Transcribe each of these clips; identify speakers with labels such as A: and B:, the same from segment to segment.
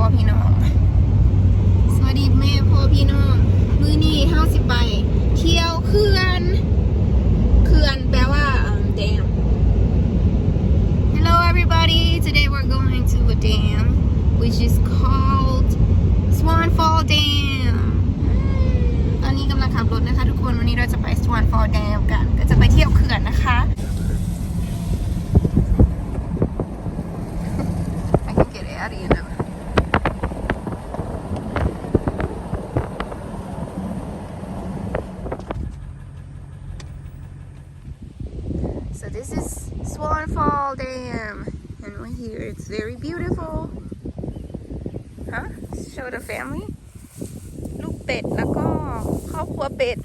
A: พ่อพี่น้อง สวัสดีแม่พ่อพี่น้อง มือนี้ห้าสิบใบ เที่ยวเขื่อน เขื่อนแปลว่า dam Hello everybody today we're going to a dam which is called Swan Fall Dam ตอนนี้กำลังขับรถนะคะทุกคน วันนี้เราจะไป Swan Fall Dam กัน ก็จะไปเที่ยวเขื่อนนะคะไปกันเกเงี้ะ is Swan Fall Dam, and we're here. It's very beautiful. Huh? Show the family. ลูกเป็ดแล้วก็ครอบครัวเป็ด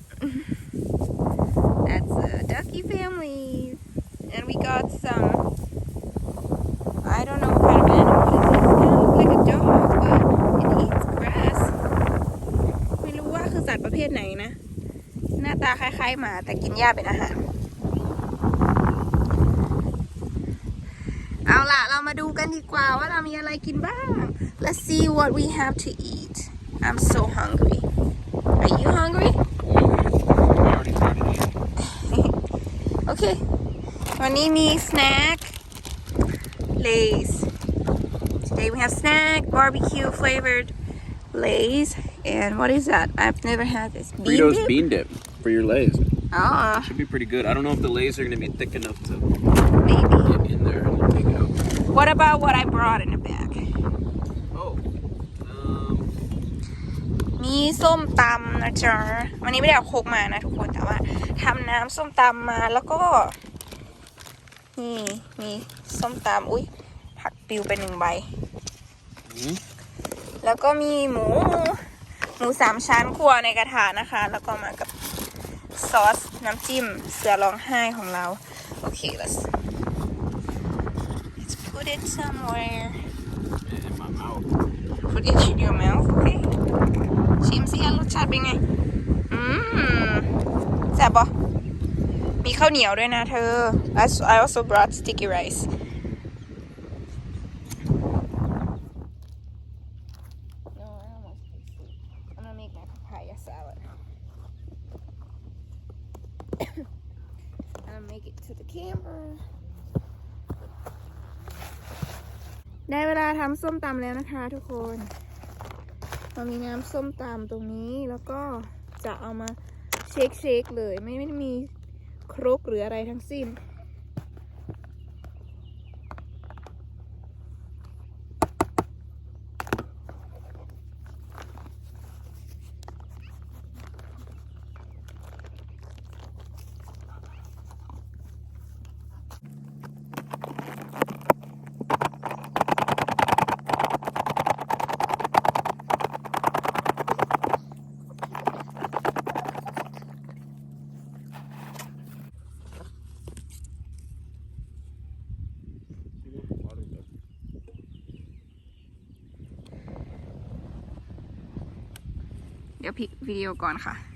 A: That's a ducky family, and we got some. I don't know what kind of animal it is. It kind of look like a dog, but it eats grass. ไม่รู้ว่าคือสัตว์ประเภทไหนนะ หน้าตาคล้ายๆหมาแต่กินหญ้าเป็นอาหาร กันดีกว่าว่าเรามีอะไรกินบ้าง Let's see what we have to eat I'm so hungry Are you hungry
B: I already started eating.
A: โอเค วันนี้มี snack Lays Today we have snack barbecue flavored Lays and what is that I've never had this Bean
B: Fritos
A: dip?
B: bean dip for your lays.
A: Oh
B: Should be pretty good. I don't know if the lays are gonna be thick enough to
A: maybe
B: get in there and take it out.
A: What about what I brought in the bag
B: Oh. Um,
A: มีส้มตำนะจ๊ะวันนี้ไม่ได้เอาโคกมานะทุกคนแต่ว่าทำน้ำส้มตำมาแล้วก็ นี่มีส้มตำอุ้ยผักปิวไปหนึ่งใบ
B: Mhm.
A: แล้วก็มีหมู หมูสามชั้นคั่วในกระถานะคะ แล้วก็มากับซอสน้ำจิ้ม เสือร้องไห้ของเรา โอเค let's put it somewhere
B: in my mouth.
A: put it in your mouth โอเค ชิมสิรสชาติเป็นไง อืมแซ่บปะมีข้าวเหนียวด้วยนะเธอ I I also brought sticky rice No, I almost tasted it. I'm gonna make my papaya salad. I'm gonna make it to the camera. ได้เวลาทำส้มตำแล้วนะคะ ทุกคนเรามีน้ำส้มตำตรงนี้แล้วก็จะเอามาเช็คๆเลย ไม่ไม่มีครกหรืออะไรทั้งสิ้น เดี๋ยวพิกวิดีโอก่อนค่ะ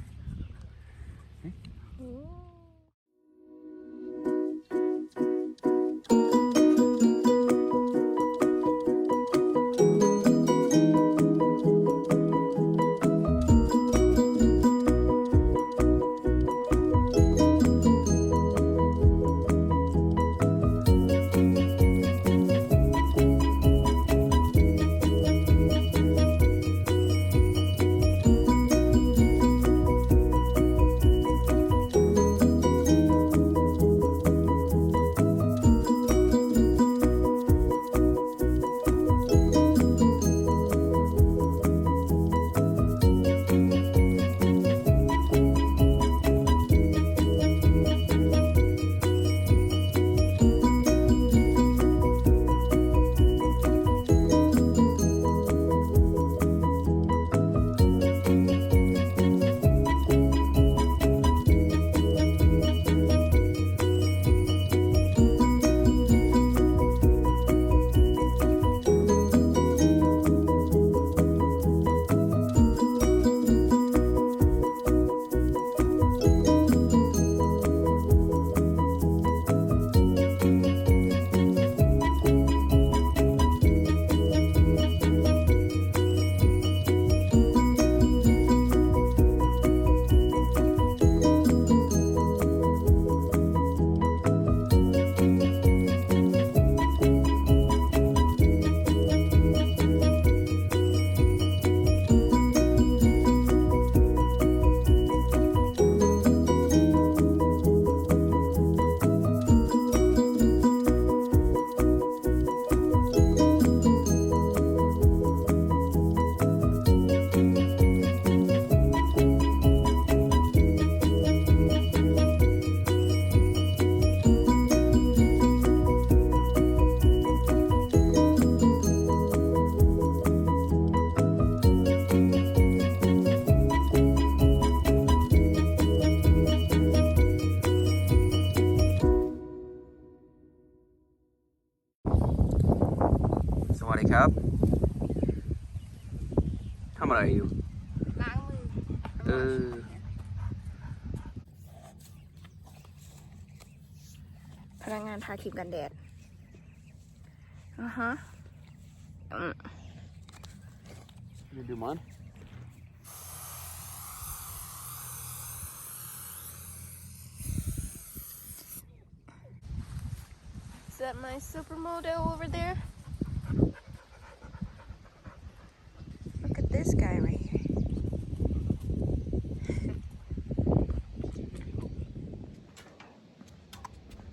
B: เออ
A: พนักงานทาครีมกันแดดอ่าฮะอืม
B: You do mine?
A: Is that my supermodel over there? Look at this guy right here.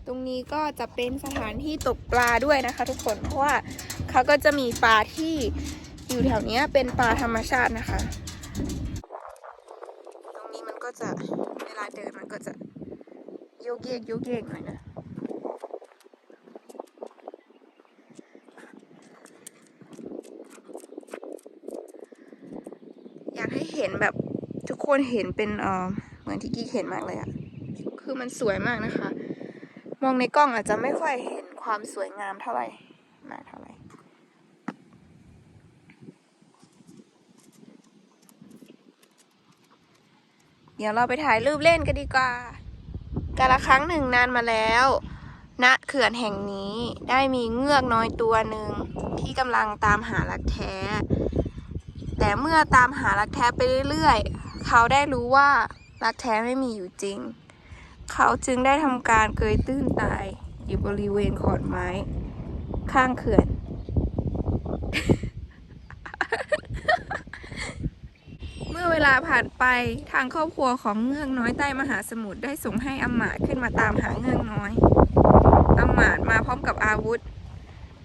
A: ตรง นี้ก็จะเป็นสถานที่ตกปลาด้วยนะคะ ทุกคนเพราะว่าเขาก็จะมีปลาที่อยู่แถวนี้เป็นปลาธรรมชาตินะคะ ตรงนี้มันก็จะเวลาเดินมันก็จะโยกเยกโยกเยกหน่อยนะอยากให้เห็นแบบทุกคนเห็นเป็นเออเหมือนที่กี้เห็นมากเลยอะคือมันสวยมากนะคะ มองในกล้องอาจจะไม่ค่อยเห็นความสวยงามเท่าไหร่มากเท่าไหร่เดี๋ยวเราไปถ่ายรูปเล่นกันดีกว่า กาละครั้งหนึ่งนานมาแล้ว ณ เขื่อนแห่งนี้ได้มีเงือกน้อยตัวหนึ่งที่กำลังตามหารักแท้ แต่เมื่อตามหารักแท้ไปเรื่อยๆ เขาได้รู้ว่ารักแท้ไม่มีอยู่จริง เขาจึงได้ทำการเกยตื้นตายอยู่บริเวณขอนไม้ ข้างเขื่อน เมื่อเวลาผ่านไปทางครอบครัวของเงือกน้อยใต้มหาสมุทรได้ส่งให้อำมาตขึ้นมาตามหาเงือกน้อยอำมาตมาพร้อมกับอาวุธ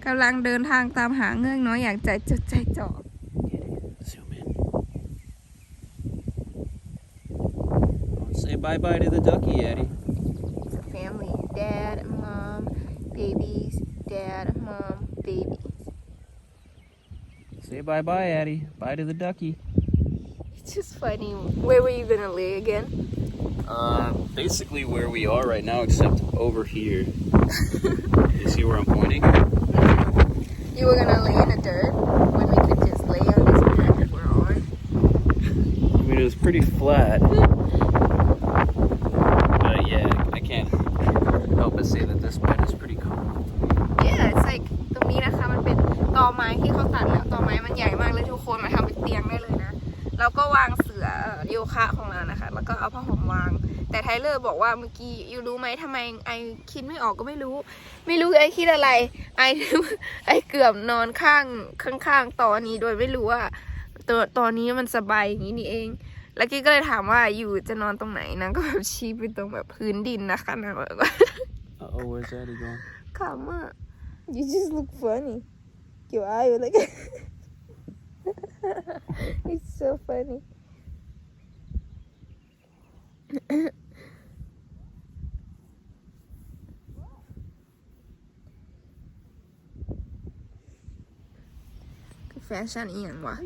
A: กำลังเดินทางตามหาเงือกน้อยอย่างใจจดใจจ่อ
B: Say bye bye to the ducky, Eddie.
A: It's a family. Dad, mom, babies. Dad, mom, babies.
B: Say bye bye, Eddie. Bye to the ducky.
A: It's just funny. Where were you gonna lay again?
B: Uh, basically where we are right now, except over here. you see where I'm pointing?
A: You were gonna lay in the dirt when we could just lay on this dirt that we're on.
B: I mean, it was pretty flat.
A: เอาผ้าห่มวาง แต่ไทเลอร์บอกว่าเมื่อกี้อยู่รู้ไหมทำไมไอคิดไม่ออกก็ไม่รู้ ไม่รู้ไอคิดอะไร ไอไอเกือบนอนข้างข้างๆตอนี้โดยไม่รู้ว่าตัวตอนนี้มันสบายอย่างนี้นี่เอง แล้วกี้ก็เลยถามว่าอยู่จะนอนตรงไหนนางก็แบบชี้ไปตรงแบบพื้นดินนะคะนางแบบว่า
B: Uh oh, where's Eddie going?
A: ขำอะ you just look funny your eye was like it's so funny fashion Ian what?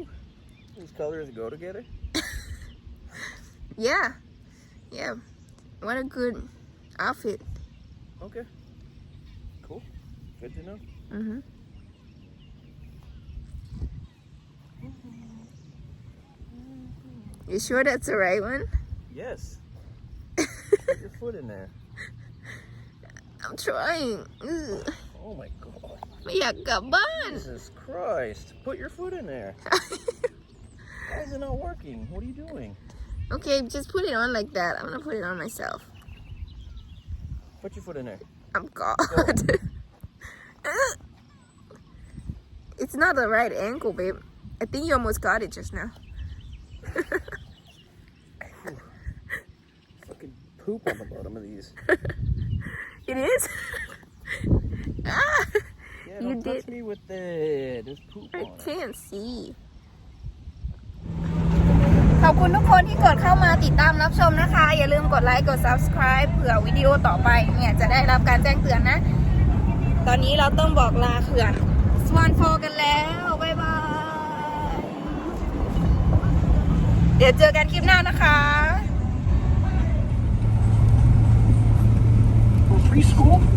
B: These colors go together?
A: yeah. Yeah. What a good outfit.
B: Okay. Cool. Good to know.
A: Mm-hmm. You sure that's the right one?
B: Yes. Put your foot in there.
A: I'm trying.
B: Oh my god.
A: Yeah, kaban.
B: Jesus Christ. Put your foot in there. Why is it not working? What are you doing?
A: Okay, just put it on like that. I'm gonna put it on myself.
B: Put your foot in there.
A: I'm god. It's not the right angle, babe. I think you almost got it just now.
B: Poop on the bottom of these.
A: It is? ah,
B: Yeah,
A: You
B: don't touch
A: did.
B: me with it. There's poop
A: I
B: on it.
A: can't see. ขอบคุณทุกคนที่กดเข้ามาติดตามรับชมนะคะ อย่าลืมกดไลค์กด subscribe เผื่อวิดีโอต่อไปเนี่ยจะได้รับการแจ้งเตือนนะ ตอนนี้เราต้องบอกลาเขื่อนสวานโฟกันแล้ว บ๊ายบาย เดี๋ยวเจอกันคลิปหน้านะคะ
B: preschool?